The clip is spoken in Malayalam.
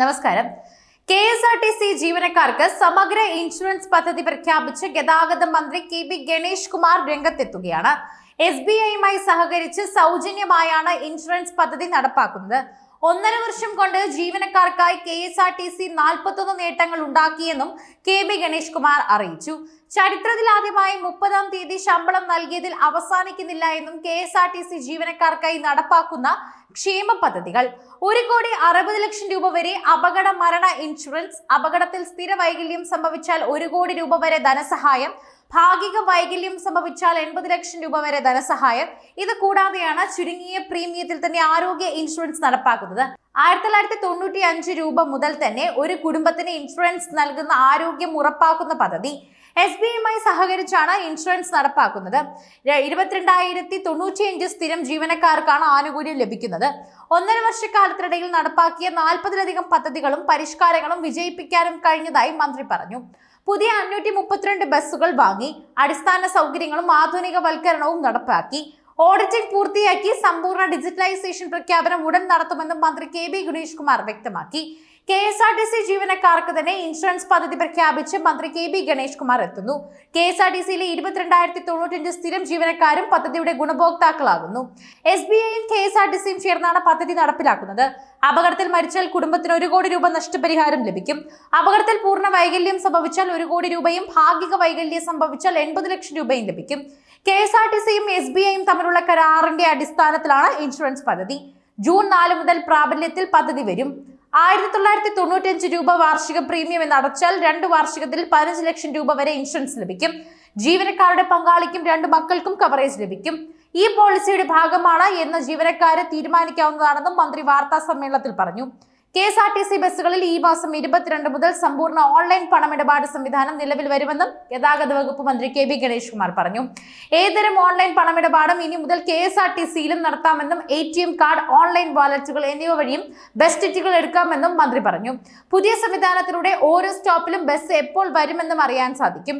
നമസ്കാരം. K S R T C ജീവനക്കാർക്ക് സമഗ്ര ഇൻഷുറൻസ് പദ്ധതി പ്രഖ്യാപിച്ച് ഗതാഗത മന്ത്രി കെ ബി ഗണേഷ് കുമാർ രംഗത്തെത്തുകയാണ്. എസ് ബി ഐയുമായി സഹകരിച്ച് സൗജന്യമായാണ് ഇൻഷുറൻസ് പദ്ധതി നടപ്പാക്കുന്നത്. ഒന്നര വർഷം കൊണ്ട് ജീവനക്കാർക്കായി K S R T C നാൽപ്പത്തൊന്ന് നേട്ടങ്ങൾ ഉണ്ടാക്കിയെന്നും കെ ബി ഗണേഷ് കുമാർ അറിയിച്ചു. ചരിത്രത്തിലാദ്യമായി മുപ്പതാം തീയതി ശമ്പളം നൽകിയതിൽ അവസാനിക്കുന്നില്ല എന്നും K S R T C ജീവനക്കാർക്കായി നടപ്പാക്കുന്ന ക്ഷേമ പദ്ധതികൾ. ഒരു കോടി അറുപത് ലക്ഷം രൂപ വരെ അപകട മരണ ഇൻഷുറൻസ് അപകടത്തിൽ സ്ഥിര വൈകല്യം സംഭവിച്ചാൽ ഒരു കോടി രൂപ വരെ ധനസഹായം ഭാഗിക വൈകല്യം സംഭവിച്ചാൽ എൺപത് ലക്ഷം രൂപ വരെ ധനസഹായം. ഇത് കൂടാതെയാണ് ചുരുങ്ങിയ പ്രീമിയത്തിൽ തന്നെ ആരോഗ്യ ഇൻഷുറൻസ് നടപ്പാക്കുന്നത്. ആയിരത്തി തൊള്ളായിരത്തി തൊണ്ണൂറ്റി അഞ്ച് രൂപ മുതൽ തന്നെ ഒരു കുടുംബത്തിന് ഇൻഷുറൻസ് നൽകുന്ന ആരോഗ്യം ഉറപ്പാക്കുന്ന പദ്ധതി. എസ് ബി ഐയുമായി സഹകരിച്ചാണ് ഇൻഷുറൻസ് നടപ്പാക്കുന്നത്. ഇരുപത്തിരണ്ടായിരത്തി തൊണ്ണൂറ്റിയഞ്ച് സ്ഥിരം ജീവനക്കാർക്കാണ് ആനുകൂല്യം ലഭിക്കുന്നത്. ഒന്നര വർഷക്കാലത്തിനിടയിൽ നടപ്പാക്കിയ നാൽപ്പതിലധികം പദ്ധതികളും പരിഷ്കാരങ്ങളും വിജയിപ്പിക്കാനും കഴിഞ്ഞതായി മന്ത്രി പറഞ്ഞു. പുതിയ അഞ്ഞൂറ്റി മുപ്പത്തിരണ്ട് ബസ്സുകൾ വാങ്ങി അടിസ്ഥാന സൗകര്യങ്ങളും ആധുനികവൽക്കരണവും നടപ്പാക്കി. ഓഡിറ്റിംഗ് പൂർത്തിയാക്കി സമ്പൂർണ ഡിജിറ്റലൈസേഷൻ പ്രഖ്യാപനം ഉടൻ നടത്തുമെന്നും മന്ത്രി കെ ബി ഗണേഷ് കുമാർ വ്യക്തമാക്കി. K S R T C ജീവനക്കാർക്ക് തന്നെ ഇൻഷുറൻസ് പദ്ധതി പ്രഖ്യാപിച്ച് മന്ത്രി കെ ബി ഗണേഷ് കുമാർ എത്തുന്നു. കെ എസ് ആർ ടി സിയിലെ ഇരുപത്തിരണ്ടായിരത്തി തൊണ്ണൂറ്റഞ്ച് സ്ഥിരം ജീവനക്കാരും പദ്ധതിയുടെ ഗുണഭോക്താക്കളാകുന്നു. എസ് ബി ഐയും കെ എസ് ആർ ടി സിയും ചേർന്നാണ് പദ്ധതി നടപ്പിലാക്കുന്നത്. അപകടത്തിൽ മരിച്ചാൽ കുടുംബത്തിന് ഒരു കോടി രൂപ നഷ്ടപരിഹാരം ലഭിക്കും. അപകടത്തിൽ പൂർണ വൈകല്യം സംഭവിച്ചാൽ ഒരു കോടി രൂപയും ഭാഗിക വൈകല്യം സംഭവിച്ചാൽ എൺപത് ലക്ഷം രൂപയും ലഭിക്കും. കെ എസ് ആർ ടി സിയും എസ് ബി ഐയും തമ്മിലുള്ള കരാറിന്റെ അടിസ്ഥാനത്തിലാണ് ഇൻഷുറൻസ് പദ്ധതി. ജൂൺ നാല് മുതൽ പ്രാബല്യത്തിൽ പദ്ധതി വരും. ആയിരത്തി തൊള്ളായിരത്തി തൊണ്ണൂറ്റഞ്ച് രൂപ വാർഷിക പ്രീമിയം എന്ന് അടച്ചാൽ രണ്ട് വാർഷികത്തിൽ പതിനഞ്ച് ലക്ഷം രൂപ വരെ ഇൻഷുറൻസ് ലഭിക്കും. ജീവനക്കാരുടെ പങ്കാളിക്കും രണ്ട് മക്കൾക്കും കവറേജ് ലഭിക്കും. ഈ പോളിസിയുടെ ഭാഗമാണ് എന്ന് ജീവനക്കാരെ തീരുമാനിക്കാവുന്നതാണെന്നും മന്ത്രി വാർത്താ സമ്മേളനത്തിൽ പറഞ്ഞു. K S R T C ബസ്സുകളിൽ ഈ മാസം ഇരുപത്തിരണ്ട് മുതൽ സമ്പൂർണ ഓൺലൈൻ പണമിടപാട് സംവിധാനം നിലവിൽ വരുമെന്നും ഗതാഗത വകുപ്പ് മന്ത്രി കെ ബി ഗണേഷ് കുമാർ പറഞ്ഞു. ഏതരം ഓൺലൈൻ പണമിടപാടും ഇനി മുതൽ കെ എസ് ആർ ടി സിയിലും നടത്താമെന്നും A T M card online വാലറ്റുകൾ എന്നിവ വഴിയും ബസ് ടിക്കറ്റുകൾ എടുക്കാമെന്നും മന്ത്രി പറഞ്ഞു. പുതിയ സംവിധാനത്തിലൂടെ ഓരോ സ്റ്റോപ്പിലും ബസ് എപ്പോൾ വരുമെന്നും അറിയാൻ സാധിക്കും.